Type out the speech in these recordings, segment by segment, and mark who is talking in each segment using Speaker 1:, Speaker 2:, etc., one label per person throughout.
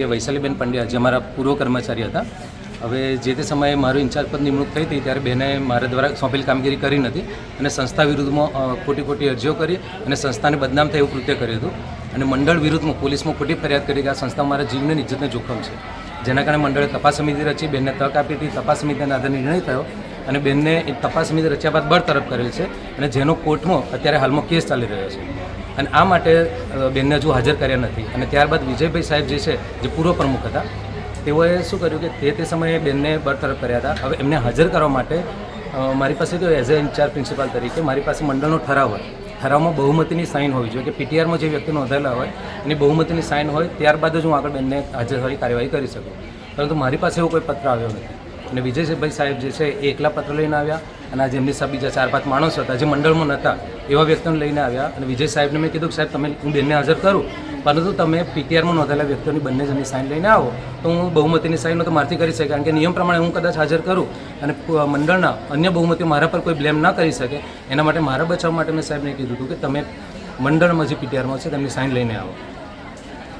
Speaker 1: કે વૈશાલીબેન પંડ્યા જે અમારા પૂર્વ કર્મચારી હતા. હવે જે તે સમયે મારું ઇન્ચાર્જ પદ નિમણૂક થઈ હતી, ત્યારે બેને મારા દ્વારા સોંપેલ કામગીરી કરી નથી અને સંસ્થા વિરુદ્ધમાં ખોટી ખોટી અરજીઓ કરી અને સંસ્થાને બદનામ થાય એવું કૃત્ય કર્યું હતું. અને મંડળ વિરુદ્ધમાં પોલીસમાં ખોટી ફરિયાદ કરી કે આ સંસ્થા મારા જીવને ઇજ્જતને જોખમ છે. જેના કારણે મંડળે તપાસ સમિતિ રચી, બેનને તક આપી હતી, તપાસ સમિતિના આધારે નિર્ણય થયો અને બેનને તપાસ સમિતિ રચ્યા બાદ બરતરફ કરેલ છે અને જેનો કોર્ટમાં અત્યારે હાલમાં કેસ ચાલી રહ્યો છે. અને આ માટે બેનને હજુ હાજર કર્યા નથી. અને ત્યારબાદ વિજયભાઈ સાહેબ જે છે, જે પૂર્વ પ્રમુખ હતા, તેઓએ શું કર્યું કે તે તે સમયે બેનને બરતરફ કર્યા હતા. હવે એમને હાજર કરવા માટે મારી પાસે તો એઝ અ ઇન્ચાર્જ પ્રિન્સિપાલ તરીકે મારી પાસે મંડળનો ઠરાવ હોય. ઠરાવમાં બહુમતીની સાઇન હોવી જોઈએ કે પીટીઆરમાં જે વ્યક્તિ નોંધાયેલા હોય એની બહુમતીની સાઇન હોય, ત્યારબાદ જ હું આગળ બેનને હાજર થવાની કાર્યવાહી કરી શકું. પરંતુ મારી પાસે એવો કોઈ પત્ર આવ્યો નથી. અને વિજયભાઈ સાહેબ જે છે એ એકલા પત્ર લઈને આવ્યા અને આજે એમની સાહેબ બીજા ચાર પાંચ માણસો હતા જે મંડળમાં નહોતા, એવા વ્યક્તિઓને લઈને આવ્યા અને વિજય સાહેબને મેં કીધું કે સાહેબ તમે હું બેનને હાજર કરું, પરંતુ તમે પીટીઆરમાં નોંધાયેલા વ્યક્તિઓની બંને જણની સાઇન લઈને આવો. તો હું બહુમતીની સાઇન તો મારથી કરી શકે કારણ કે નિયમ પ્રમાણે હું કદાચ હાજર કરું અને મંડળના અન્ય બહુમતીઓ મારા પર કોઈ બ્લેમ ના કરી શકે, એના માટે મારા બચાવ માટે મેં સાહેબને કીધું હતું કે તમે મંડળમાં જે પીટીઆરમાં છે તેમની સાઇન લઈને આવો.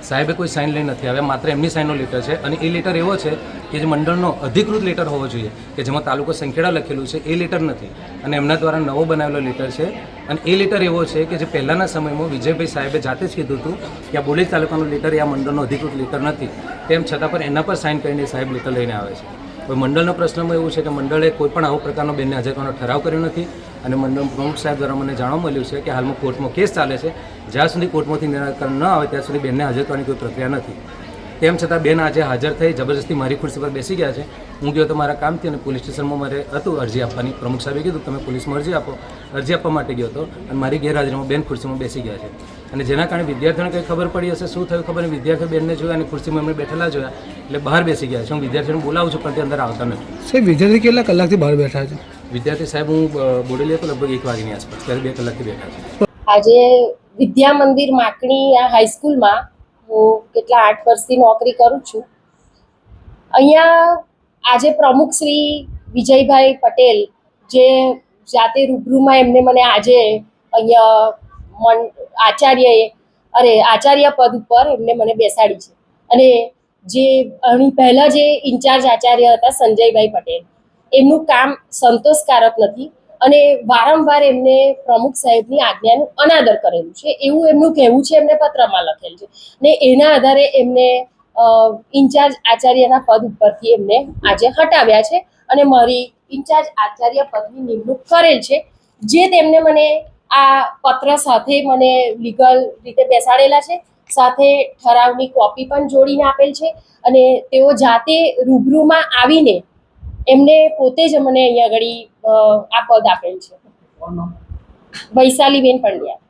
Speaker 1: સાહેબે કોઈ સાઇન લઈ નથી આવ્યા, માત્ર એમની સાઇનનો લેટર છે. અને એ લેટર એવો છે કે જે મંડળનો અધિકૃત લેટર હોવો જોઈએ, કે જેમાં તાલુકો સંખેડા લખેલું છે, એ લેટર નથી. અને એમના દ્વારા નવો બનાવેલો લેટર છે. અને એ લેટર એવો છે કે જે પહેલાંના સમયમાં વિજયભાઈ સાહેબે જાતે જ કીધું હતું કે આ બોલી તાલુકાનું લેટર એ આ મંડળનો અધિકૃત લેટર નથી. તેમ છતાં પણ એના પર સાઇન કરીને સાહેબ લેટર લઈને આવે છે. હવે મંડળનો પ્રશ્નમાં એવું છે કે મંડળે કોઈ પણ આવો પ્રકારનો બેનને હાજર કરવાનો ઠરાવ કર્યો નથી અને મંડળ પ્રમુખ સાહેબ દ્વારા મને જાણવા મળ્યું છે કે હાલમાં કોર્ટમાં કેસ ચાલે છે. જ્યાં સુધી કોર્ટમાંથી નિરાકરણ ન આવે, ત્યાં સુધી બેનને હાજર કરવાની કોઈ પ્રક્રિયા નથી. તેમ છતાં બેન આજે હાજર થઈ જબરજસ્તી મારી ખુરશી પર બેસી ગયા છે. હું ગયો તો મારા કામથી અને પોલીસ સ્ટેશનમાં મારે હતું અરજી આપવાની. પ્રમુખ સાહેબે કીધું તમે પોલીસમાં અરજી આપો. અરજી આપવા માટે ગયો હતો અને મારી ગેરહાજરીમાં બેન ખુરશીમાં બેસી ગયા છે. અને જેના કારણે વિદ્યાર્થીઓને કંઈ ખબર પડી હશે શું થયું ખબર નહીં. વિદ્યાર્થીઓ બેનને જોયા અને ખુરશીમાં એમને બેઠેલા જોયા એટલે બહાર બેસી ગયા છે. હું વિદ્યાર્થીઓને બોલાવું છું પણ તે અંદર આવતા નથી.
Speaker 2: સાહેબ વિદ્યાર્થી કેટલા કલાકથી બહાર બેઠા છે?
Speaker 1: વિદ્યાર્થી સાહેબ હું બોડેલી હતો લગભગ એક વાગ્યાની આસપાસ. ત્યારે બે કલાકથી બેઠા છે.
Speaker 3: આજે વિદ્યા મંદિર માકણી આ હાઈસ્કૂલમાં હું કેટલા આઠ વર્ષથી નોકરી કરું છું. અહીંયા આજે પ્રમુખ શ્રી વિજયભાઈ પટેલ જે જાતે રૂબરૂમાં એમને મને આજે અહીંયા મન આચાર્યએ, અરે આચાર્ય પદ ઉપર એમને મને બેસાડી છે. અને જે અહીં પહેલાં જે ઇન્ચાર્જ આચાર્ય હતા સંજયભાઈ પટેલ, એમનું કામ સંતોષકારક નથી. અને વારંવાર એમને પ્રમુખ સાહેબની આજ્ઞાનું અનાદર કરેલું છે. એવું એમનું કહેવું છે, એમને પત્રમાં લખેલ છે. ને એના આધારે એમને ઇન્ચાર્જ આચાર્યના પદ ઉપરથી એમને આજે હટાવ્યા છે અને મારી ઇન્ચાર્જ આચાર્ય પદની નિમણૂક કરેલ છે. જે તેમને મને આ પત્ર સાથે મને લીગલ રીતે બેસાડેલા છે. સાથે ઠરાવની કોપી પણ જોડીને આપેલ છે અને તેઓ જાતે રૂબરૂમાં આવીને એમને પોતે જ મને અહીંયા આગળ આ પદ આપેલ છે. વૈશાલીબેન પંડ્યા.